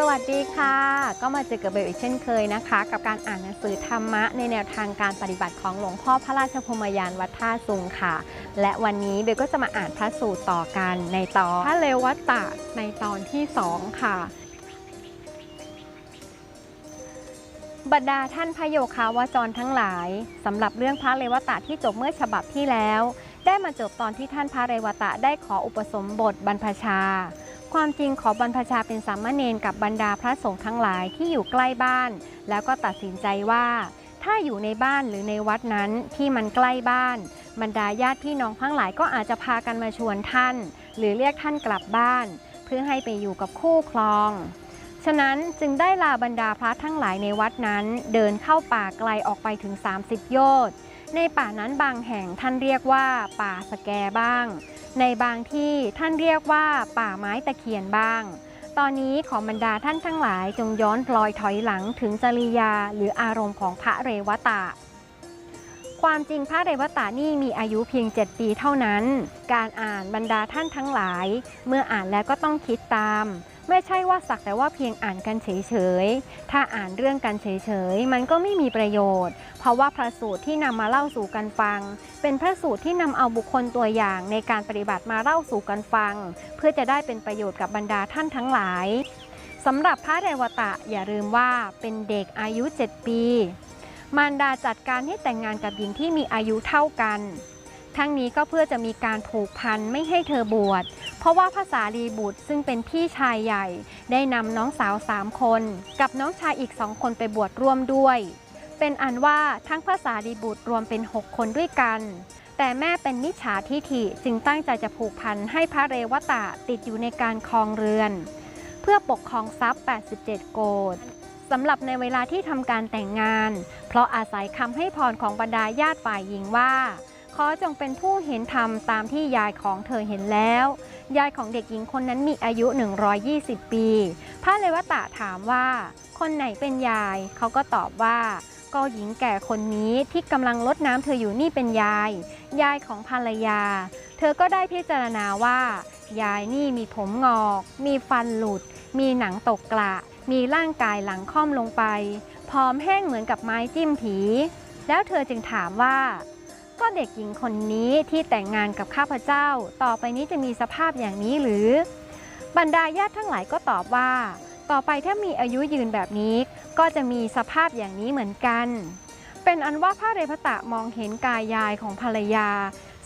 สวัสดีค่ะ ก็มาเจอกับเบลอีกเช่นเคยนะคะ กับการอ่านหนังสือธรรมะในแนวทางการปฏิบัติของหลวงพ่อพระราชพรหมยานวัดท่าซุงค่ะ และวันนี้เบลก็จะมาอ่านพระสูตรต่อกันในตอนพระเลวัตตะในตอนที่2ค่ะ บรรดาท่านพระโยคาวาจรทั้งหลายสำหรับเรื่องพระเลวตะที่จบเมื่อฉบับที่แล้ว ได้มาจบตอนที่ท่านพระเรวตะได้ขออุปสมบทบรรพชา ความจริงขอบรรพชาเป็นสามเณรกับบรรดาพระสงฆ์ทั้งหลายที่อยู่ใกล้บ้าน แล้วก็ตัดสินใจว่า ถ้าอยู่ในบ้านหรือในวัดนั้นที่มันใกล้บ้าน บรรดาญาติพี่น้องทั้งหลายก็อาจจะพากันมาชวนท่าน หรือเรียกท่านกลับบ้าน เพื่อให้ไปอยู่กับคู่ครอง ฉะนั้นจึงได้ลาบรรดาพระทั้งหลายในวัดนั้น เดินเข้าป่าไกลออกไปถึง 30 โยชน์ในป่านั้นบางแห่งท่านเรียกว่า ป่าสแกบ้าง ในบางที่ท่านเรียกว่าป่าไม้ตะเคียนบ้าง ตอนนี้ขอบรรดาท่านทั้งหลายจงย้อนพลอยถอยหลังถึงจริยาหรืออารมณ์ของพระเรวตะ ความจริงพระเรวตานี่มีอายุเพียง 7 ปีเท่านั้น การอ่านบรรดาท่านทั้งหลาย เมื่ออ่านแล้วก็ต้องคิดตาม ไม่ใช่ว่าสักแต่ว่าเพียงอ่านกันเฉยๆ ถ้าอ่านเรื่องกันเฉยๆ มันก็ไม่มีประโยชน์ เพราะว่าพระสูตรที่นำมาเล่าสู่กันฟัง เป็นพระสูตรที่นำเอาบุคคลตัวอย่างในการปฏิบัติมาเล่าสู่กันฟัง เพื่อจะได้เป็นประโยชน์กับบรรดาท่านทั้งหลายสำหรับพระเรวตะอย่าลืมว่าเป็นเด็กอายุ 7 ปี มารดาจัดการให้แต่งงานกับหญิงที่มีอายุเท่ากัน ทั้งนี้ก็เพื่อจะมีการผูกพันไม่ให้เธอบวช เพราะว่าภาษาลีบุตรซึ่งเป็นพี่ชายใหญ่ ได้นำน้องสาวสามคน กับน้องชายอีกสองคนไปบวชร่วมด้วย เป็นอันว่าทั้งภาษาลีบุตรรวมเป็น 6 คนด้วยกัน แต่แม่เป็นมิจฉาทิฐิจึงตั้งใจจะผูกพันให้พระเรวตะติดอยู่ในการครองเรือน เพื่อปกครองทรัพย์ 87 โกดสำหรับในเวลาที่ทำการแต่งงาน เพราะอาศัยคำให้พรของบรรดาญาติฝ่ายหญิงว่า ขอจงเป็นผู้เห็นธรรมตามที่ยายของเธอเห็นแล้ว ยายของเด็กหญิงคนนั้นมีอายุ 120 ปี พระเลวตะถามว่า คนไหนเป็นยาย เขาก็ตอบว่า ก็หญิงแก่คนนี้ที่กำลังลดน้ำเธออยู่นี่เป็นยาย ยายของภรรยา เธอก็ได้พิจารณาว่า ยายนี่มีผมงอก มีฟันหลุด มีหนังตกกระ มีร่างกายหลังค่อมลงไป พร้อมแห้งเหมือนกับไม้จิ้มผี แล้วเธอจึงถามว่า ก็เด็กหญิงคนนี้ที่แต่งงานกับข้าพเจ้า ต่อไปนี้จะมีสภาพอย่างนี้หรือ บรรดาญาติทั้งหลายก็ตอบว่า ต่อไปถ้ามีอายุยืนแบบนี้ ก็จะมีสภาพอย่างนี้เหมือนกัน เป็นอันว่าพระเรพตะมองเห็นกายยายของภรรยา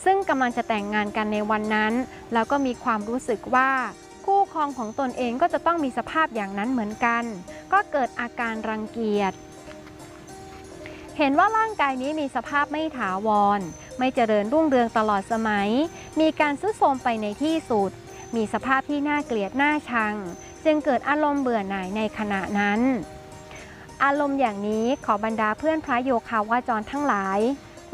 ซึ่งกำลังจะแต่งงานกันในวันนั้น แล้วก็มีความรู้สึกว่าคู่ครองของตนเองก็จะต้องมีสภาพอย่างนั้นเหมือนกัน ก็เกิดอาการรังเกียจ เห็นว่าร่างกายนี้มีสภาพไม่ถาวร ไม่เจริญรุ่งเรืองตลอดสมัย มีการซุดโทรมไปในที่สุด มีสภาพที่น่าเกลียดน่าชัง จึงเกิดอารมณ์เบื่อหน่ายในขณะนั้น อารมณ์อย่างนี้ขอบรรดาเพื่อนพระโยคาวาจรทั้งหลาย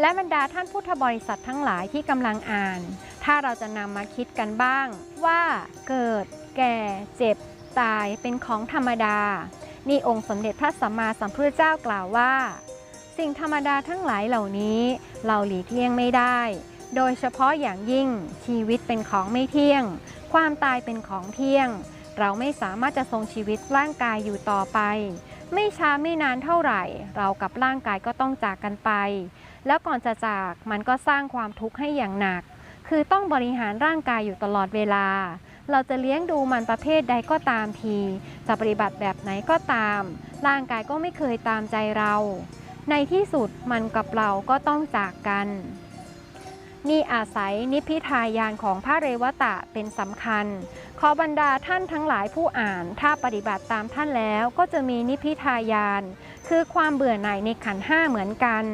และบรรดาท่านพุทธบริษัททั้งหลายที่กำลังอ่าน ถ้าเราจะนำมาคิดกันบ้าง ว่าเกิด แก่ เจ็บ ตายเป็นของธรรมดานี่องค์สมเด็จพระสัมมาสัมพุทธเจ้ากล่าวว่า สิ่งธรรมดาทั้งหลายเหล่านี้เราหลีกเลี่ยงไม่ได้ โดยเฉพาะอย่างยิ่งชีวิตเป็นของไม่เที่ยง ความตายเป็นของเที่ยง เราไม่สามารถจะทรงชีวิตร่างกายอยู่ต่อไป ไม่ช้าไม่นานเท่าไหร่ เรากับร่างกายก็ต้องจากกันไป แล้วก่อนจะจากมันก็สร้างความทุกข์ให้อย่างหนัก คือต้องบริหารร่างกายอยู่ตลอดเวลา เราจะเลี้ยงดูมันประเภทใดก็ตามที จะปฏิบัติแบบไหนก็ตาม ร่างกายก็ไม่เคยตามใจเรา ในที่สุดมันกับเราก็ต้องจากกัน นี่อาศัยนิพพิทายานของพระเรวตะเป็นสำคัญ ขอบรรดาท่านทั้งหลายผู้อ่านถ้าปฏิบัติตามท่านแล้วก็จะมีนิพพิทายาน คือความเบื่อหน่ายในขันห้าเหมือนกัน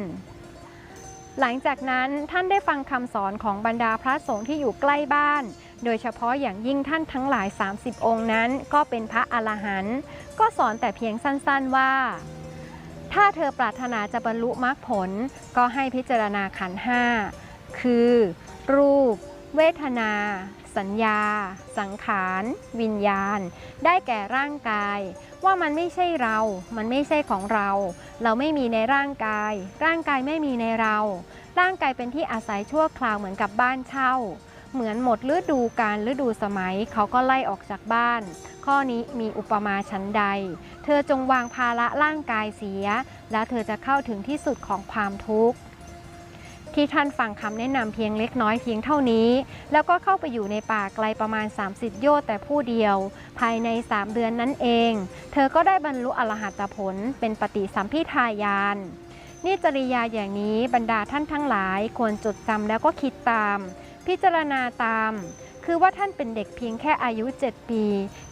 หลังจากนั้นท่านได้ฟังคำสอนของบรรดาพระสงฆ์ที่อยู่ใกล้บ้าน โดยเฉพาะอย่างยิ่งท่านทั้งหลาย 30 องค์นั้น ก็เป็นพระอรหันต์ก็สอนแต่เพียงสั้นๆว่า ถ้าเธอปรารถนาจะบรรลุมรรคผล ก็ให้พิจารณาขันห้าคือ รูป เวทนา สัญญา สังขาร วิญญาณ ได้แก่ร่างกาย ว่ามันไม่ใช่เรา มันไม่ใช่ของเรา เราไม่มีในร่างกาย ร่างกายไม่มีในเรา ร่างกายเป็นที่อาศัยชั่วคราวเหมือนกับบ้านเช่า เหมือนหมดฤดูการฤดูสมัยเขาก็ไล่ออกจากบ้าน ข้อนี้มีอุปมาชั้นใด เธอจงวางภาระร่างกายเสีย แล้วเธอจะเข้าถึงที่สุดของความทุกข์ที่ท่านฟังคำแนะนำเพียงเล็กน้อยเพียงเท่านี้ แล้วก็เข้าไปอยู่ในป่าไกลประมาณ 30 โยชน์แต่ผู้เดียว ภายใน 3 เดือนนั้นเอง เธอก็ได้บรรลุอรหัตผลเป็นปฏิสัมพิทายานนี่จริยาอย่างนี้บรรดาท่านทั้งหลาย ควรจดจำแล้วก็คิดตาม พิจารณาตาม คือว่าท่านเป็นเด็กเพียงแค่อายุ 7 ปี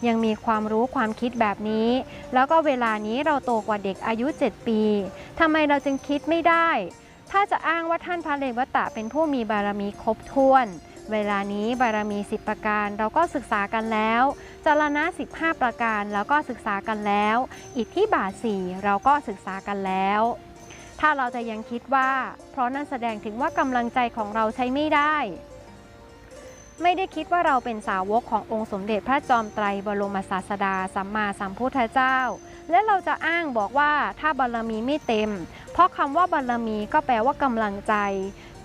ยังมีความรู้ความคิดแบบนี้ แล้วก็เวลานี้เราโตกว่าเด็กอายุ 7 ปีทำไมเราจึงคิดไม่ได้ ถ้าจะอ้างว่าท่านพระเลวตะเป็นผู้มีบารมีครบถ้วน เวลานี้บารมี 10 ประการเราก็ศึกษากันแล้วจารณะ 15 ประการเราก็ศึกษากันแล้ว อิทธิบาทสี่เราก็ศึกษากันแล้วถ้าเราจะยังคิดว่า เพราะนั่นแสดงถึงว่ากำลังใจของเราใช้ไม่ได้ ไม่ได้คิดว่าเราเป็นสาวกขององค์สมเด็จพระจอมไตรบรมศาสดาสัมมาสัมพุทธเจ้า และเราจะอ้างบอกว่าถ้าบารมีไม่เต็ม เพราะคำว่าบารมีก็แปลว่ากำลังใจ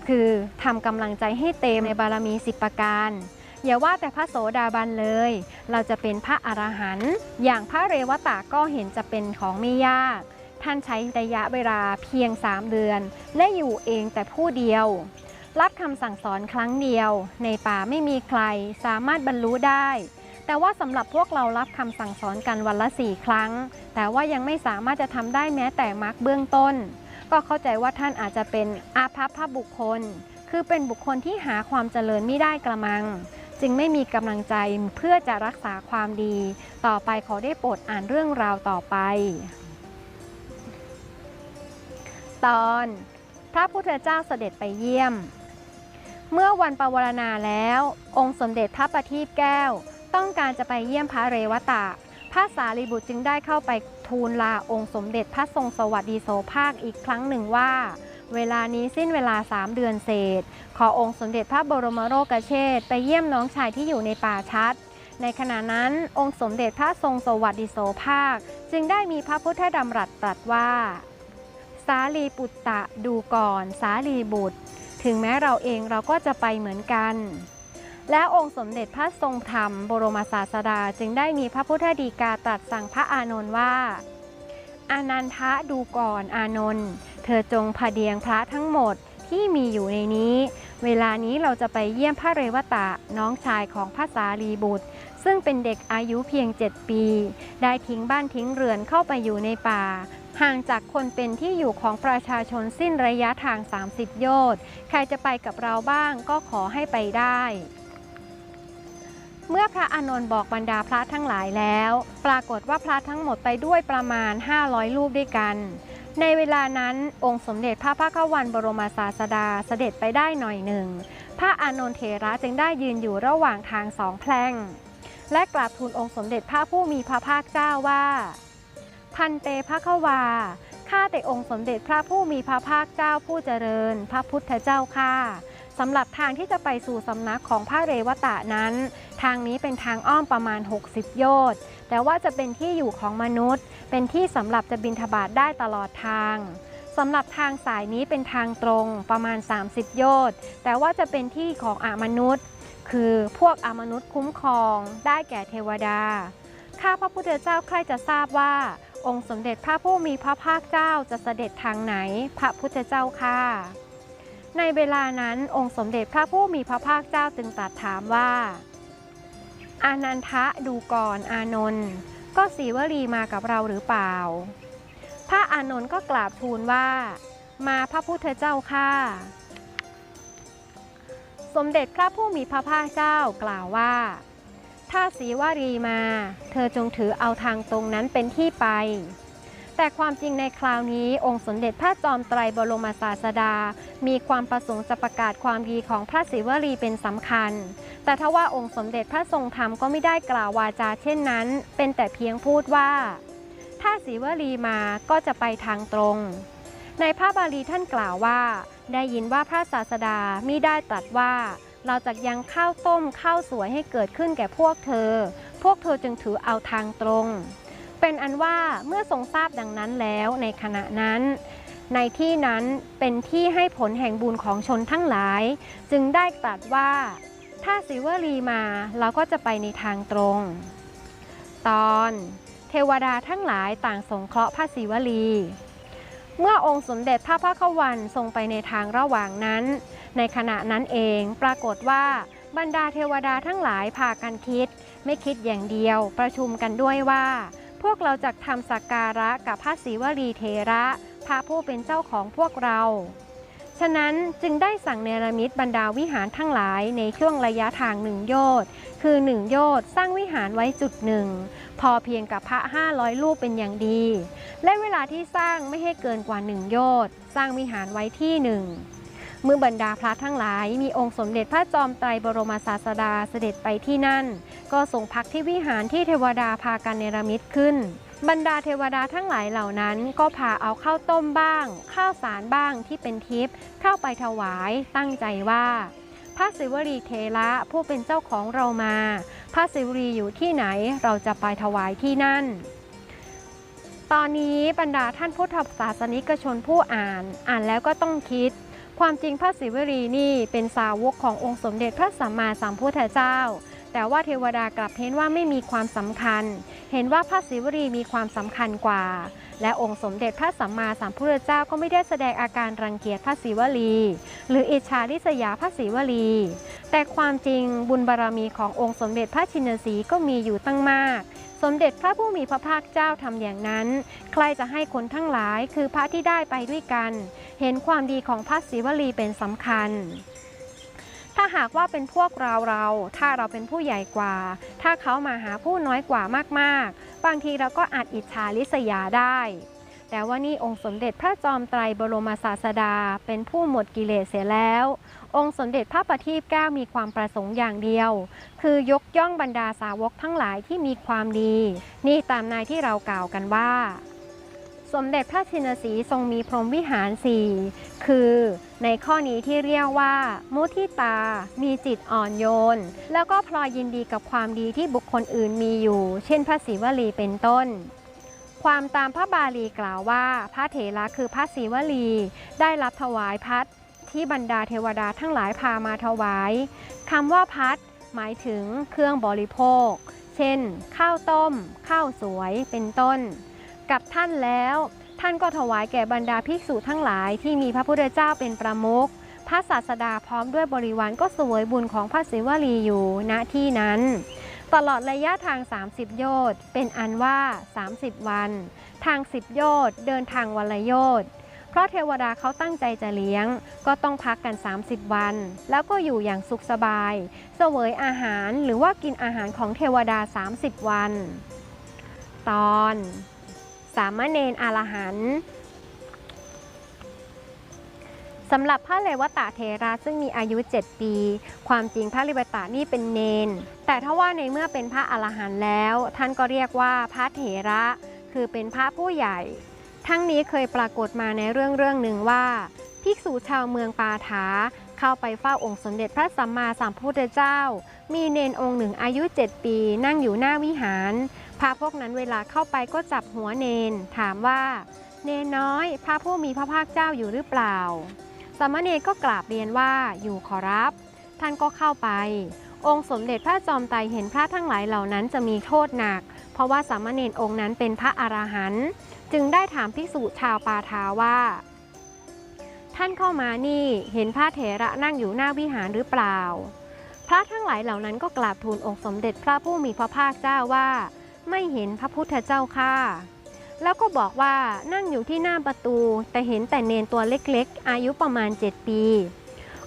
คือทำกำลังใจให้เต็มในบารมี10ประการอย่าว่าแต่พระโสดาบันเลย เราจะเป็นพระอรหันต์อย่างพระเรวตะก็เห็นจะเป็นของไม่ยาก ท่านใช้ระยะเวลาเพียง 3 เดือน และอยู่เองแต่ผู้เดียว รับคำสั่งสอนครั้งเดียว ในป่าไม่มีใครสามารถบรรลุได้ แต่ว่าสำหรับพวกเรารับคำสั่งสอนกันวันละสี่ครั้ง แต่ว่ายังไม่สามารถจะทำได้แม้แต่มรรคเบื้องต้น ก็เข้าใจว่าท่านอาจจะเป็นอาภัพพบุคคล คือเป็นบุคคลที่หาความเจริญไม่ได้กระมัง จึงไม่มีกำลังใจเพื่อจะรักษาความดี ต่อไปขอได้โปรดอ่านเรื่องราวต่อไป ตอนพระพุทธเจ้าเสด็จไปเยี่ยม เมื่อวันปวารณาแล้ว องค์สมเด็จพระประทีปแก้ว ต้องการจะไปเยี่ยมพระเรวตะ พระสารีบุตรจึงได้เข้าไปทูลลาองค์สมเด็จพระทรงสวัสดีโสภาคอีกครั้งหนึ่งว่า เวลานี้สิ้นเวลาสามเดือนเศษ ขอองค์สมเด็จพระบรมโลกเชษฐ์ไปเยี่ยมน้องชายที่อยู่ในป่าชัด ในขณะนั้นองค์สมเด็จพระทรงสวัสดิโสภาค จึงได้มีพระพุทธดำรัสตรัสว่า สาลีปุตตะดูก่อน สาลีบุตร ถึงแม้เราเองเราก็จะไปเหมือนกัน และองค์สมเด็จพระทรงธรรม บรมศาสดาจึงได้มีพระพุทธดีกาตรัสสั่งพระอานนท์ว่า อานันทะดูก่อนอานนท์เธอจงพเดียงพระทั้งหมดที่มีอยู่ในนี้ เวลานี้เราจะไปเยี่ยมพระเรวตะน้องชายของพระสารีบุตร ซึ่งเป็นเด็กอายุเพียง 7 ปี ได้ทิ้งบ้านทิ้งเรือนเข้าไปอยู่ในป่า ห่างจากคนเป็นที่อยู่ของประชาชนสิ้นระยะทาง 30 โยชน์ ใครจะไปกับเราบ้างก็ขอให้ไปได้ เมื่อพระอานนท์บอกบรรดาพระทั้งหลายแล้ว ปรากฏว่าพระทั้งหมดไปด้วยประมาณ 500 รูปด้วยกัน ในเวลานั้นองค์สมเด็จพระพักวันบรมศาสดาเสด็จไปได้หน่อยหนึ่ง พระอานนท์เถระจึงได้ยืนอยู่ระหว่างทางสองแพร่ง และกราบทูลองค์สมเด็จพระผู้มีพระภาคเจ้าว่า พันเตพระควา ข้าแต่องค์สมเด็จพระผู้มีพระภาคเจ้าผู้เจริญ พระพุทธเจ้าข้าสำหรับทางที่จะไปสู่สำนักของพระเรวตะนั้น ทางนี้เป็นทางอ้อมประมาณ 60 โยชน์แต่ว่าจะเป็นที่อยู่ของมนุษย์ เป็นที่สำหรับจะบินทบาทได้ตลอดทางสำหรับทางสายนี้เป็นทางตรงประมาณ 30 โยชน์แต่ว่าจะเป็นที่ของอมนุษย์ คือพวกอมนุษย์คุ้มครอง ได้แก่เทวดา ข้าพระพุทธเจ้าใครจะทราบว่า องค์สมเด็จพระผู้มีพระภาคเจ้าจะเสด็จทางไหน พระพุทธเจ้าค่ะ ในเวลานั้นองค์สมเด็จพระผู้มีพระภาคเจ้าจึงตรัสถามว่า อานันทะดูก่อนอานนท์ก็สีวลีมากับเราหรือเปล่า พระอานนท์ก็กราบทูลว่า มาพระพุทธเจ้าค่ะ สมเด็จพระผู้มีพระภาคเจ้ากล่าวว่า ถ้าสีวารีมา เธอจงถือเอาทางตรงนั้นเป็นที่ไป แต่ความจริงในคราวนี้องค์สมเด็จพระจอมไตรบรมศาสดา มีความประสงค์จะประกาศความดีของพระศิวลีเป็นสำคัญ แต่ถ้าว่าองค์สมเด็จพระทรงธรรมก็ไม่ได้กล่าววาจาเช่นนั้น เป็นแต่เพียงพูดว่า ถ้าศิวลีมาก็จะไปทางตรง ในพระบาลีท่านกล่าวว่า ได้ยินว่าพระศาสดามิได้ตรัสว่า เราจะยังข้าวต้มข้าวสวยให้เกิดขึ้นแก่พวกเธอ พวกเธอจึงถือเอาทางตรง เป็นอันว่าเมื่อทรงทราบดังนั้นแล้วในขณะนั้น ในที่นั้นเป็นที่ให้ผลแห่งบุญของชนทั้งหลาย จึงได้ตรัสว่า ถ้าศิวลีมาเราก็จะไปในทางตรง ตอนเทวดาทั้งหลายต่างสงเคราะห์พระศิวลี เมื่อองค์สมเด็จพระพักวันทรงไปในทางระหว่างนั้น ในขณะนั้นเองปรากฏว่าบรรดาเทวดาทั้งหลายพากันคิด ไม่คิดอย่างเดียวประชุมกันด้วยว่า พวกเราจะทำสักการะกับพระศิวลีเทระพระผู้เป็นเจ้าของพวกเรา ฉะนั้นจึงได้สั่งเนรมิตบรรดาวิหารทั้งหลายในช่วงระยะทางหนึ่งโยชน์คือหนึ่งโยชน์สร้างวิหารไว้จุดหนึ่งพอเพียงกับพระ 500 รูปเป็นอย่างดี และเวลาที่สร้างไม่ให้เกินกว่าหนึ่งโยชน์สร้างวิหารไว้ที่หนึ่ง เมื่อบรรดาพระทั้งหลาย มีองค์สมเด็จพระจอมไตรบรมศาสดาเสด็จไปที่นั่น ก็ทรงพักที่วิหารที่เทวดาพากันเนรมิตขึ้น บรรดาเทวดาทั้งหลายเหล่านั้น ก็พาเอาข้าวต้มบ้าง ข้าวสารบ้างที่เป็นทิพย์เข้าไปถวายตั้งใจว่า พระศิวลีเทระผู้เป็นเจ้าของเรามา พระศิวลีอยู่ที่ไหนเราจะไปถวายที่นั่นตอนนี้บรรดาท่านพุทธศาสนิกชนผู้อ่าน อ่านแล้วก็ต้องคิด ความจริงพระศิวลีนี่เป็นสาวกขององค์สมเด็จพระสัมมาสัมพุทธเจ้า แต่ว่าเทวดากลับเห็นว่าไม่มีความสำคัญ เห็นว่าพระศิวลีมีความสำคัญกว่า และองค์สมเด็จพระสัมมาสัมพุทธเจ้าก็ไม่ได้แสดงอาการรังเกียจพระศิวลี หรืออิจฉาริษยาพระศิวลี แต่ความจริงบุญบารรมีขององค์สมเด็จพระชินสีห์ก็มีอยู่ตั้งมาก สมเด็จพระผู้มีพระภาคเจ้าทำอย่างนั้น ใครจะให้คนทั้งหลายคือพระที่ได้ไปด้วยกัน เห็นความดีของพระศิวลีเป็นสำคัญถ้าหากว่าเป็นพวกเราเรา ถ้าเราเป็นผู้ใหญ่กว่า ถ้าเขามาหาผู้น้อยกว่ามากๆ บางทีเราก็อาจอิจฉาริษยาได้ แต่ว่านี่องค์สมเด็จพระจอมไตรบรมศาสดา เป็นผู้หมดกิเลสเสียแล้ว องค์สมเด็จพระประทีปแก้วมีความประสงค์อย่างเดียว คือยกย่องบรรดาสาวกทั้งหลายที่มีความดี นี่ตามนายที่เรากล่าวกันว่า สมเด็จพระชินสีทรงมีพรหมวิหารสี่คือในข้อนี้ที่เรียกว่า มุทิตา มีจิตอ่อนโยน แล้วก็พลอยยินดีกับความดีที่บุคคลอื่นมีอยู่ เช่นพระศิวลีเป็นต้น ความตามพระบาลีกล่าวว่า พระเถระคือพระศิวลี ได้รับถวายพัดที่บรรดาเทวดาทั้งหลายพามาถวายคำว่าพัดหมายถึงเครื่องบริโภค เช่น ข้าวต้ม ข้าวสวยเป็นต้น กับท่านแล้ว ท่านก็ถวายแก่บรรดาภิกษุทั้งหลายที่มีพระพุทธเจ้าเป็นประมุขพระศาสดาพร้อมด้วยบริวารก็สวยบุญของพระศิวลีอยู่ณที่นั้น ตลอดระยะทาง 30 โยชน์เป็นอันว่า 30 วัน ทาง 10 โยชน์เดินทางวันละโยชน์เพราะเทวดาเขาตั้งใจจะเลี้ยง ก็ต้องพักกัน 30 วัน แล้วก็อยู่อย่างสุขสบาย เสวยอาหารหรือว่ากินอาหารของเทวดา 30 วัน ตอน สามเณรอรหันต์สำหรับพระเลวตะเทระซึ่งมีอายุ 7 ปี ความจริงพระเลวตะนี่เป็นเนน แต่ถ้าว่าในเมื่อเป็นพระอรหันต์แล้ว ท่านก็เรียกว่าพระเถระ คือเป็นพระผู้ใหญ่ ทั้งนี้เคยปรากฏมาในเรื่องเรื่องหนึ่งว่า ภิกษุชาวเมืองปาถาเข้าไปเฝ้าองค์สมเด็จพระสัมมาสัมพุทธเจ้า มีเนนองค์หนึ่งอายุ 7 ปี นั่งอยู่หน้าวิหาร พระพวกนั้นเวลาเข้าไปก็จับหัวเนน ถามว่า เนนน้อย พระผู้มีพระภาคเจ้าอยู่หรือเปล่า สามเณรก็กราบเรียนว่าอยู่ขอรับ ท่านก็เข้าไป องค์สมเด็จพระจอมไตรเห็นพระทั้งหลายเหล่านั้นจะมีโทษหนัก เพราะว่าสามเณรองค์นั้นเป็นพระอรหันต์จึงได้ถามภิกษุชาวปาทาว่า ท่านเข้ามานี่เห็นพระเถระนั่งอยู่หน้าวิหารหรือเปล่า พระทั้งหลายเหล่านั้นก็กราบทูลองค์สมเด็จพระผู้มีพระภาคเจ้าว่า ไม่เห็นพระพุทธเจ้าค่ะแล้วก็บอกว่านั่งอยู่ที่หน้าประตู แต่เห็นแต่เนนตัวเล็กๆ อายุประมาณ 7 ปี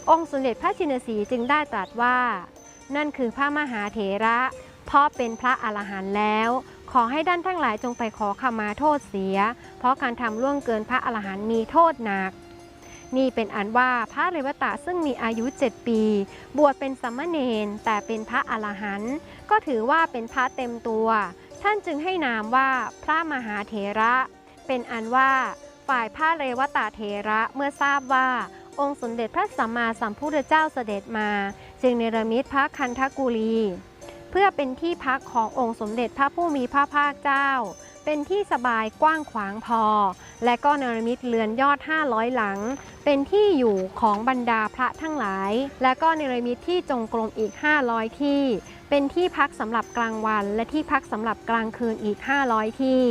องค์สมเด็จพระชินสีจึงได้ตรัสว่า นั่นคือพระมหาเถระ เพราะเป็นพระอรหันต์แล้ว ขอให้ด้านทั้งหลายจงไปขอขมาโทษเสีย เพราะการทำล่วงเกินพระอรหันต์มีโทษหนัก นี่เป็นอันว่าพระเรวตะซึ่งมีอายุ 7 ปี บวชเป็นสัมมเนรแต่เป็นพระอรหันต์ก็ถือว่าเป็นพระเต็มตัว ท่านจึงให้นามว่าพระมหาเถระ เป็นอันว่าฝ่ายพระเรวตะเถระเมื่อทราบว่าองค์สมเด็จพระสัมมาสัมพุทธเจ้าเสด็จมา จึงเนรมิตพระคันธกุลี เพื่อเป็นที่พักขององค์สมเด็จพระผู้มีพระภาคเจ้า เป็นที่สบายกว้างขวางพอ และก็เนรมิตเรือนยอด 500 หลัง เป็นที่อยู่ของบรรดาพระทั้งหลาย และก็เนรมิตที่จงกรมอีก 500 ที่ เป็นที่พักสำหรับกลางวัน และที่พักสำหรับกลางคืนอีก 500 ที่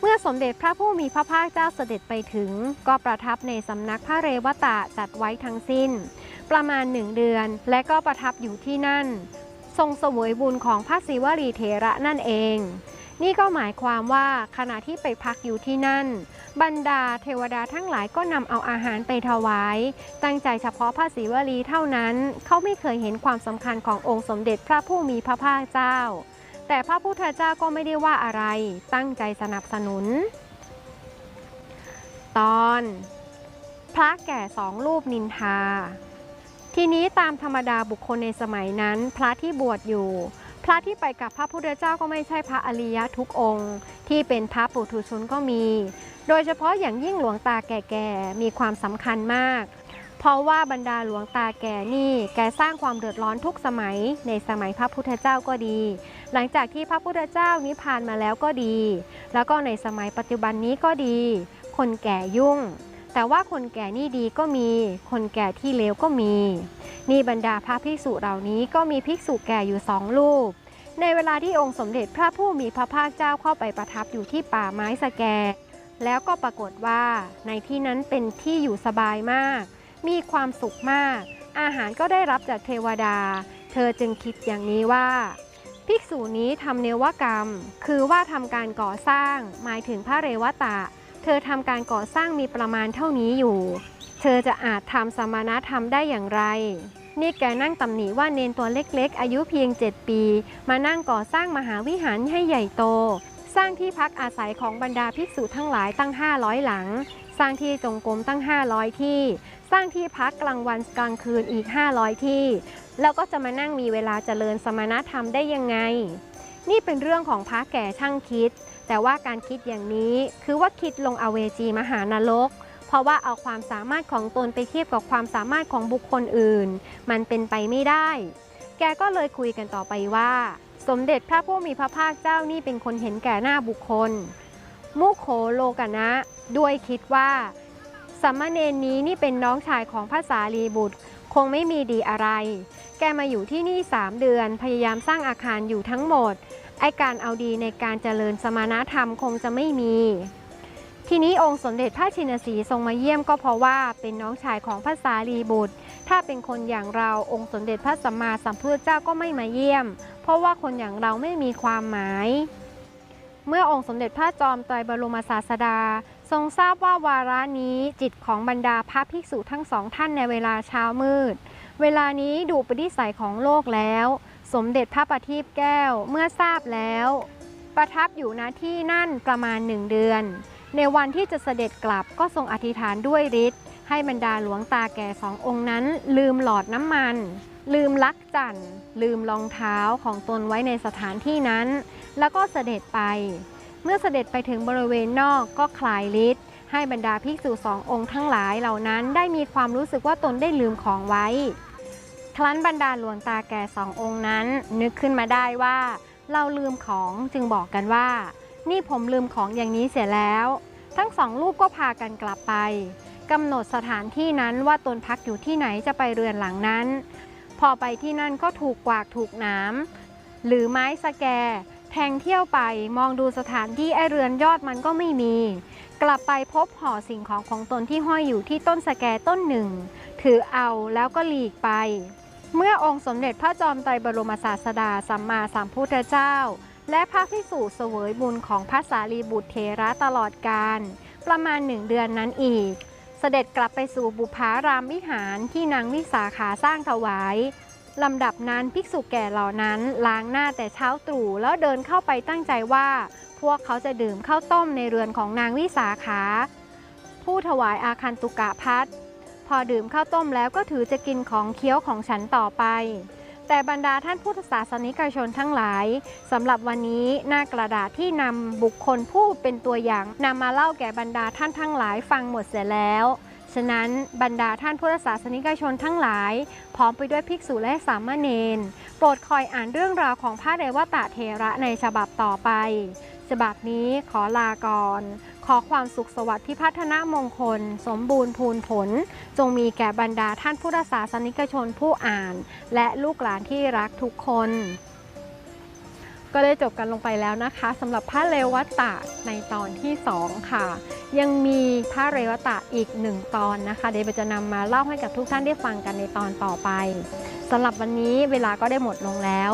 เมื่อสมเด็จพระผู้มีพระภาคเจ้าเสด็จไปถึง ก็ประทับในสำนักพระเรวตะจัดไว้ทั้งสิ้น ประมาณหนึ่งเดือน และก็ประทับอยู่ที่นั่น ทรงเสวยบุญของพระศิวลีเถระนั่นเอง นี่ก็หมายความว่าขณะที่ไปพักอยู่ที่นั่น บรรดาเทวดาทั้งหลายก็นำเอาอาหารไปถวาย ตั้งใจเฉพาะพระศิวลีเท่านั้นเขาไม่เคยเห็นความสำคัญขององค์สมเด็จพระผู้มีพระภาคเจ้า แต่พระพุทธเจ้าก็ไม่ได้ว่าอะไร ตั้งใจสนับสนุน ตอน พระแก่สองรูปนินทา ทีนี้ตามธรรมดาบุคคลในสมัยนั้น พระที่บวชอยู่ พระที่ไปกับพระพุทธเจ้าก็ไม่ใช่พระอริยะทุกองค์ ที่เป็นพระปุถุชนก็มี โดยเฉพาะอย่างยิ่งหลวงตาแก่ๆมีความสำคัญมาก เพราะว่าบรรดาหลวงตาแก่นี่แกสร้างความเดือดร้อนทุกสมัย ในสมัยพระพุทธเจ้าก็ดี หลังจากที่พระพุทธเจ้านิพพานมาแล้วก็ดี แล้วก็ในสมัยปัจจุบันนี้ก็ดี คนแก่ยุ่ง แต่ว่าคนแก่นี่ดีก็มี คนแก่ที่เลวก็มี นี่บรรดาพระภิกษุเหล่านี้ก็มีภิกษุแก่อยู่สองรูป ในเวลาที่องค์สมเด็จพระผู้มีพระภาคเจ้าเข้าไปประทับอยู่ที่ป่าไม้สแก แล้วก็ปรากฏว่าในที่นั้นเป็นที่อยู่สบายมาก มีความสุขมาก อาหารก็ได้รับจากเทวดา เธอจึงคิดอย่างนี้ว่าภิกษุนี้ทำเนวกรรม คือว่าทำการก่อสร้าง หมายถึงพระเรวตะ เธอทำการก่อสร้างมีประมาณเท่านี้อยู่ เธอจะอาจทำสมณธรรมได้อย่างไร นี่แกนั่งตำหนิว่าเนนตัวเล็กๆ อายุเพียง 7 ปี มานั่งก่อสร้างมหาวิหารให้ใหญ่โต สร้างที่พักอาศัยของบรรดาภิกษุทั้งหลายตั้ง 500 หลัง สร้างที่จงกรมตั้ง 500 ที่ สร้างที่พักกลางวันกลางคืนอีก 500 ที่ แล้วก็จะมานั่งมีเวลาเจริญสมณธรรมได้ยังไง นี่เป็นเรื่องของพระแก่ช่างคิด แต่ว่าการคิดอย่างนี้คือว่าคิดลงอเวจีมหานรก เพราะว่าเอาความสามารถของตนไปเทียบกับความสามารถของบุคคลอื่น มันเป็นไปไม่ได้ แกก็เลยคุยกันต่อไปว่า สมเด็จพระผู้มีพระภาคเจ้านี่เป็นคนเห็นแก่หน้าบุคคล มุโขโลกนะ ด้วยคิดว่าสัมมาเนนนี้นี่เป็นน้องชายของพระสารีบุตร คงไม่มีดีอะไร แกมาอยู่ที่นี่3เดือนพยายามสร้างอาคารอยู่ทั้งหมด ไอการเอาดีในการเจริญสมณธรรมคงจะไม่มี ทีนี้องค์สมเด็จพระชินสีห์ทรงมาเยี่ยมก็เพราะว่าเป็นน้องชายของพระสารีบุตร ถ้าเป็นคนอย่างเราองค์สมเด็จพระสัมมาสัมพุทธเจ้าก็ไม่มาเยี่ยม เพราะว่าคนอย่างเราไม่มีความหมาย เมื่อองค์สมเด็จพระจอมไตรบรมศาสดา ทรงทราบว่าวาระนี้จิตของบรรดาพระภิกษุทั้งสองท่านในเวลาเช้ามืด เวลานี้ดูปฏิสัยของโลกแล้ว สมเด็จพระประทีปแก้วเมื่อทราบแล้ว ประทับอยู่ณที่นั่นประมาณหนึ่งเดือน ในวันที่จะเสด็จกลับก็ทรงอธิษฐานด้วยฤทธิ์ให้บรรดาหลวงตาแก่สององค์นั้น ลืมหลอดน้ำมัน ลืมลักจันทร์ลืมรองเท้าของตนไว้ในสถานที่นั้น แล้วก็เสด็จไป เมื่อเสด็จไปถึงบริเวณนอกก็คลายฤทธิ์ให้บรรดาภิกษุสององค์ทั้งหลายเหล่านั้นได้มีความรู้สึกว่าตนได้ลืมของไว้ ครั้นบรรดาหลวงตาแก่สององค์นั้น นึกขึ้นมาได้ว่า เราลืมของจึงบอกกันว่า นี่ผมลืมของอย่างนี้เสียแล้ว ทั้งสองรูปก็พากันกลับไปกำหนดสถานที่นั้นว่าตนพักอยู่ที่ไหนจะไปเรือนหลังนั้น พอไปที่นั่นก็ถูกกวากถูกน้ำหรือไม้สแก แทงเที่ยวไปมองดูสถานที่ไอเรือนยอดมันก็ไม่มี กลับไปพบห่อสิ่งของของตนที่ห้อยอยู่ที่ต้นสแกต้นหนึ่ง ถือเอาแล้วก็หลีกไป เมื่อองค์สมเด็จพระจอมไตรบรมศาสดาสัมมาสัมพุทธเจ้า และพระพิสุเสวยบุญของพระสารีบุตรเทระตลอดการ ประมาณหนึ่งเดือนนั้นอีก เสด็จกลับไปสู่บุพารามวิหารที่นางวิสาขาสร้างถวายลำดับนั้นภิกษุแก่เหล่านั้นล้างหน้าแต่เช้าตรู่แล้วเดินเข้าไปตั้งใจว่า พวกเขาจะดื่มข้าวต้มในเรือนของนางวิสาขา ผู้ถวายอาคันตุกะพัด พอดื่มข้าวต้มแล้วก็ถือจะกินของเคี้ยวของฉันต่อไป แต่บรรดาท่านพุทธศาสนิกชนทั้งหลายสำหรับวันนี้หน้ากระดาษที่นำบุคคลผู้เป็นตัวอย่างนำมาเล่าแก่บรรดาท่านทั้งหลายฟังหมดเสียแล้วฉะนั้นบรรดาท่านพุทธศาสนิกชนทั้งหลาย พร้อมไปด้วยภิกษุและสามเณรโปรดคอยอ่านเรื่องราวของพระเรวตะเทระในฉบับต่อไป ฉบับนี้ขอลาก่อน ขอความสุขสวัสดิ์พิพัฒนามงคล สมบูรณ์พูนผล จงมีแก่บรรดาท่านพุทธศาสนิกชนผู้อ่าน และลูกหลานที่รักทุกคน ก็ได้จบกันลงไปแล้วนะคะสำหรับพระเรวัตะในตอนที่ 2 ค่ะ ยังมีพระเรวัตะอีกหนึ่งตอนนะคะเดี๋ยวเบจะนำมาเล่าให้กับทุกท่านได้ฟังกันในตอนต่อไปสำหรับวันนี้เวลาก็ได้หมดลงแล้ว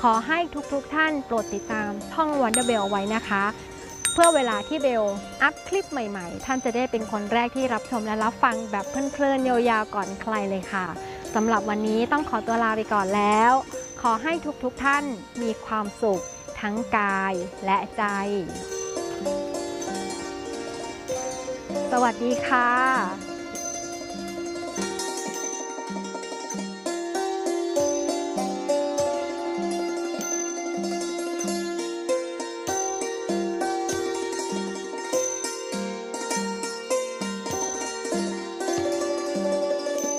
ขอให้ทุกๆทท่านโปรดติดตามช่องวันเดอร์เบลไว้นะคะ เพื่อเวลาที่เบลอัพคลิปใหม่ๆ ท่านจะได้เป็นคนแรกที่รับชมและรับฟังแบบเพลินๆยาวๆก่อนใครเลยค่ะสำหรับวันนี้ต้องขอตัวลาไปก่อนแล้ว ขอให้ทุกๆทท่านมีความสุขทั้งกายและใจ สวัสดีค่ะ